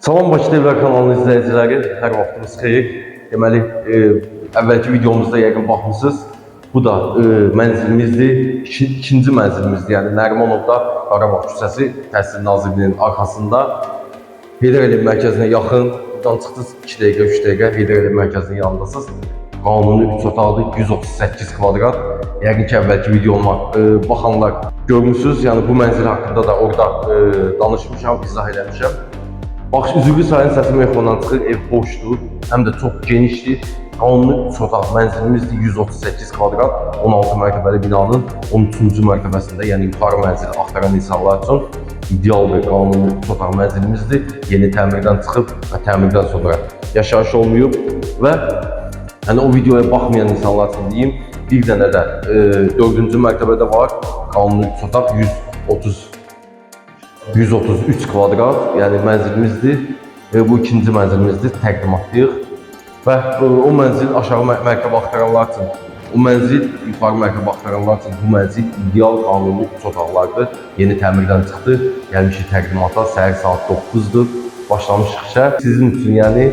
Salam Bakı TV kanalının izləyiciləri, hər vaxtınız xeyir. Deməli, e, əvvəlki videomuzda yəqin baxmısınız. Bu da e, mənzilimizdir, İki, ikinci mənzilimizdir. Yəni Nərimanovda Qarabağ küçəsi Təhsil Nazirliyinin arxasında Heydər Əliyev mərkəzinə yaxın. Buradan çıxdınız 2 dəqiqə, 3 dəqiqə Heydər Əliyev mərkəzinin yanındasınız. Qanuni 3 otaqlı 138 kvadrat. Yəqin ki, əvvəlki videoma e, baxanlar görmüsünüz. Yəni bu mənzil haqqında da orada e, danışmışam, izah eləmişəm. Bax, üzüqü sayın səsim efondan çıxır, ev boşdur, həm də çox genişdir. Qanuni 3 otaq mənzilimizdir, 138 kvadrat, 16 mərtəbəli binanın 13-cü mərtəbəsində, yəni yuxarı mənzil axtaran insanlar üçün ideal bir qanuni 3 otaq mənzilimizdir. Yeni təmirdən çıxıb və təmirdən sonra yaşayış olmayıb və yəni o videoya baxmayan insanlar üçün deyim, bir dənə də e, 4-cü mərtəbədə var, qanuni 3 otaq 130 133 kvadrat, yəni mənzilimizdir. E, bu ikinci mənzilimizdir, təqdimatlayıq. Və e, o mənzil aşağı mər mərkəbə axtaranlar üçün, o mənzil yuxarı mərkəbə axtaranlar üçün bu mənzil ideal qanuni üç otaqlardır. Yeni təmirdən çıxdı. Gəlmişik təqdimata, səhər saat 9-dur. Başlamışıq işə. Sizin üçün yəni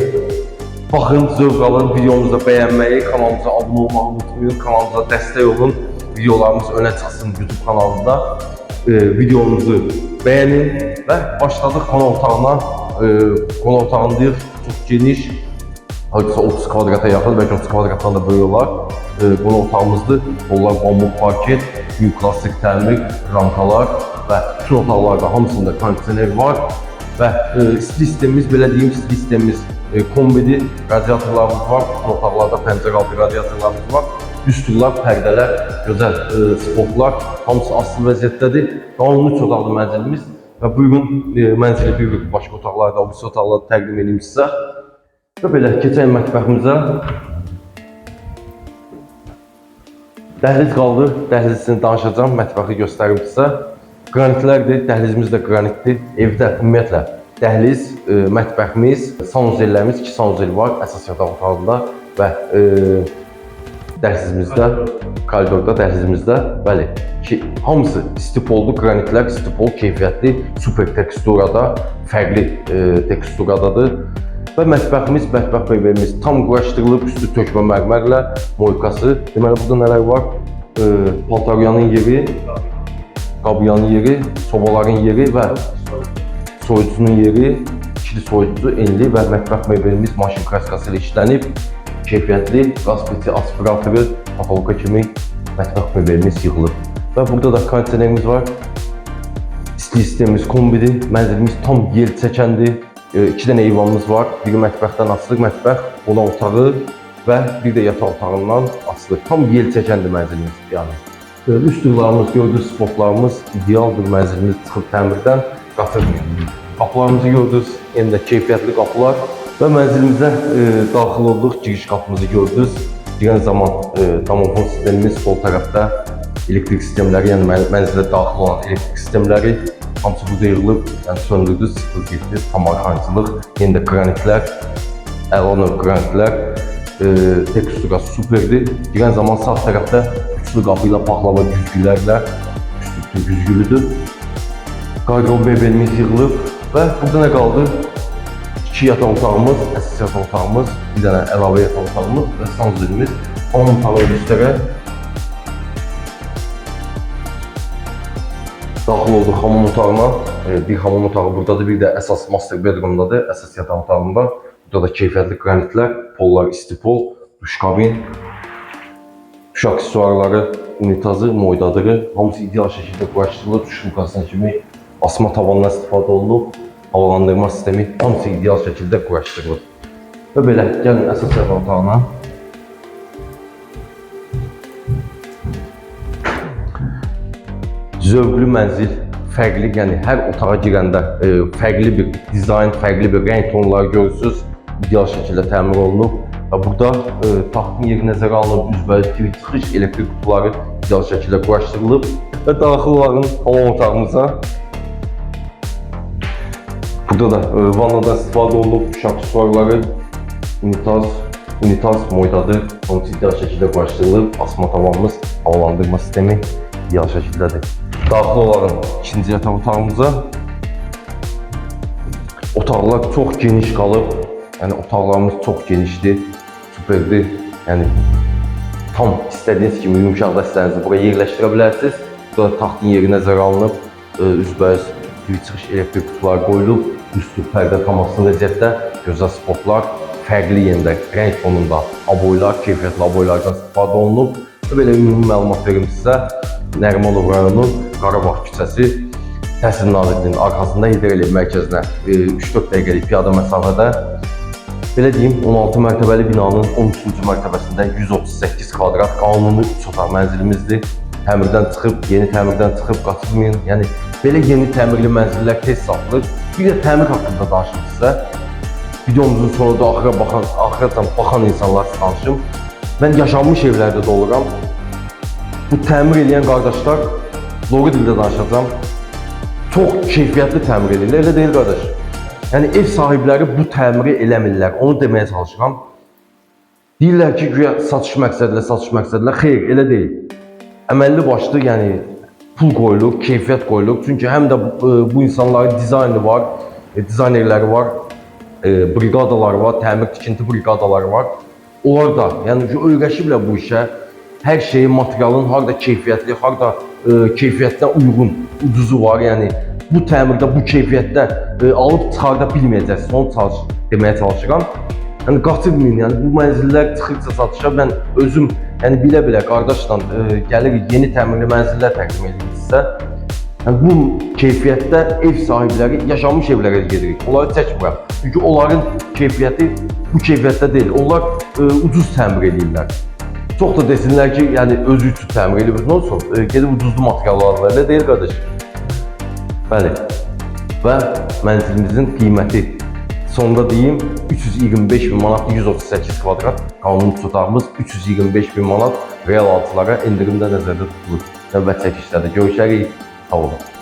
baxın, zövq alın, videomuzu bəyənməyi, kanalımıza abunə olmağı unutmayın, kanalımıza dəstək olun. Videolarımız önə çıxsın YouTube kanalında. E, videomuzu beğenin ve başladık konu otağına. E, konu otağındayız. Çok geniş. Hardasa 30 kvadrata yakın, belki 30 kvadrattan da böyle olar. E, konu otağımızdır. Onlar pamuk parket, büyük klasik təmir, rankalar və bütün otaqlarda hamısında kondisioner var. Və e, sistemimiz, belə deyim, sistemimiz e, kombidi radiatorlarımız var. Bütün otaqlarda pəncərə altı radiatorlarımız var. Üstünlər, pərdələr, gözəl e, spotlar, hamısı asılı vəziyyətdədir. Qanuni üç otaqlı mənzilimiz və bugün e, mənzili bir bir başqa otaqlarda, o birisi otaqlarda təqdim edeyim sizə. Və belə keçək mətbəximizə. Dəhliz qaldı, dəhlizini danışacağam, mətbəxi göstərim sizə. Qranitlərdir, dəhlizimiz də qranitdir. Evdə ümumiyyətlə dəhliz, e, mətbəximiz, sanuzellərimiz, iki sanuzel var əsas yataq otağında və e, dəhlizimizdə, koridorda, dəhlizimizdə, bəli, ki, hamısı stipollu qranitlər, stipol keyfiyyətli, super teksturada, fərqli e, teksturadadır. Və mətbəximiz, mətbəx mebelimiz tam quraşdırılıb, üstü tökmə mərmərlə, moykası. Deməli, burada nələr var? E, paltaryanın yeri, qabyanın yeri, sobaların yeri və soyucunun yeri, ikili soyucu, enli və mətbəx mebelimiz maşın kraskası ilə işlənib keyfiyyətli qaz peti aspiratoru, patolka kimi mətbəx mebelimiz yığılıb. Və burada da kondisionerimiz var. İsti sistemimiz kombidir. Mənzilimiz tam yel çəkəndir. E, iki dənə eyvanımız var. Biri mətbəxdən açılır mətbəx, qonaq otağı və bir də yataq otağından açılır. Tam yel çəkəndir mənzilimiz yəni. E, Üst divarlarımız, gördüyünüz spotlarımız ideal bir mənzilimiz çıxıb təmirdən qatırmıyor. Qapılarımızı gördünüz, yenə də keyfiyyətli qapılar və mənzilimizə e, daxil olduq. Giriş qapımızı gördünüz. Girən zaman e, domofon sistemimiz sol tərəfdə elektrik sistemləri, yəni mən- mənzilə daxil olan elektrik sistemləri hamısı burada yığılıb, yəni söndürdü, sıfır getdi, tam arxancılıq, yenə də qranitlər, əla növ qranitlər, e, teksturası superdir. Girən zaman sağ tərəfdə üçlü qapı ilə paxlava güzgülərlə üstü güzgülüdür. Qarqon bebelimiz yığılıb və burada nə qaldı? İki yataq otağımız, əsas yataq otağımız, bir dənə əlavə yataq otağımız və sanuzilimiz. Onun otağı göstərək. Daxil olduq hamam otağına. Ee, Bir hamam otağı buradadır, bir də əsas master bedroomdadır, əsas yataq otağında. Burada da keyfiyyətli qranitlər, pollar istipol, duş kabin, duş aksesuarları, unitazı, moydadırı, hamısı ideal şəkildə quraşdırılıb, duş lukasına kimi asma tavandan istifadə olunub, havalandırma sistemi hamısı ideal şəkildə quraşdırılıb. Və belə, gəlin əsas yataq otağına. Zövqlü mənzil, fərqli, yəni hər otağa girəndə e, fərqli bir dizayn, fərqli bir rəng tonları görürsüz, ideal şəkildə təmir olunub. Və burada e, taxtın yeri nəzərə alınıb, üzbəüz TV çıxış, elektrik qutuları ideal şəkildə quraşdırılıb və daxil olaraq hamam otağımıza Burada da e, vannadan istifadə olunub, duş aksesuarları, unitaz, unitaz moydadır. Hamısı ideal şəkildə quraşdırılıb, asma tavanımız, havalandırma sistemi ideal şəkildədir. Daxil olaraq ikinci yataq otağımıza Otaqlar çox geniş qalıb. Yəni otaqlarımız çox genişdir, superdir. Yəni tam istədiyiniz kimi yumşaq dəstənizi buraya yerləşdirə bilərsiniz. Burada taxtın yeri nəzərə alınıb, e, üzbəüz TV çıxış elektrik qutuları qoyulub, üstü pərdə tamaslı vəziyyətdə gözəl spotlar, fərqli yenidə rəng fonunda aboylar, keyfiyyətli aboylardan istifadə olunub. Və belə ümumi məlumat verim sizə. Nərimanov rayonunun Qarabağ küçəsi Təhsil Nazirliyinin arxasında Heydər Əliyev mərkəzinə e, 3-4 dəqiqəlik piyada məsafədə Belə deyim, 16 mərtəbəli binanın 13-cü mərtəbəsində 138 kvadrat qanuni üç otaq mənzilimizdir. Təmirdən çıxıb, yeni təmirdən çıxıb qaçılmayın. Yəni belə yeni təmirli mənzillər tez satılır. Bir də təmir haqqında danışım sizə. Videomuzun sonunda axıra baxan, axıracan baxan insanlar danışım. Mən yaşanmış evlərdə də oluram. Bu təmir edən qardaşlar, loğu dildə danışacağam. Çox keyfiyyətli təmir edirlər, elə deyil qardaş. Yəni ev sahibləri bu təmiri eləmirlər. Onu deməyə çalışıram. Deyirlər ki, güya satış məqsədilə, satış məqsədilə. Xeyr, elə deyil. Əməlli başlı, yəni pul qoyulur, keyfiyyət qoyulur. Çünki həm də bu, e, bu insanların dizaynı var, e, dizaynerləri var, e, briqadaları var, təmir tikinti briqadaları var. Onlar da, yəni ki, öyrəşiblər bu işə. Hər şeyi, materialın harda keyfiyyətli, harda e, keyfiyyətdən uyğun, ucuzu var. Yəni bu təmirdə, bu keyfiyyətdə e, alıb çıxarda bilməyəcəksiniz. Onu çalış deməyə çalışıram. Yəni qaçırmayın. Yəni bu mənzillər çıxırsa satışa mən özüm yəni bilə-bilə qardaşla e, yeni təmirli mənzillər təqdim edirik. Yəni bu keyfiyyətdə ev sahibləri yaşanmış evlərə gedirik. Onları çəkmirəm. Çünki onların keyfiyyəti bu keyfiyyətdə deyil. Onlar e, ucuz təmir edirlər. Çox da desinlər ki, yəni özü üçün təmir edib nə olsun? E, gedib ucuzlu material alırlar. Elə deyil qardaş. Bəli. Və mənzilimizin qiyməti sonda deyim 325 bin manat 138 kvadrat qanun tutağımız 325 bin manat real altılara endirimdə nəzərdə tutulur. Növbət çəkişlərdə görüşərik. Sağ olun.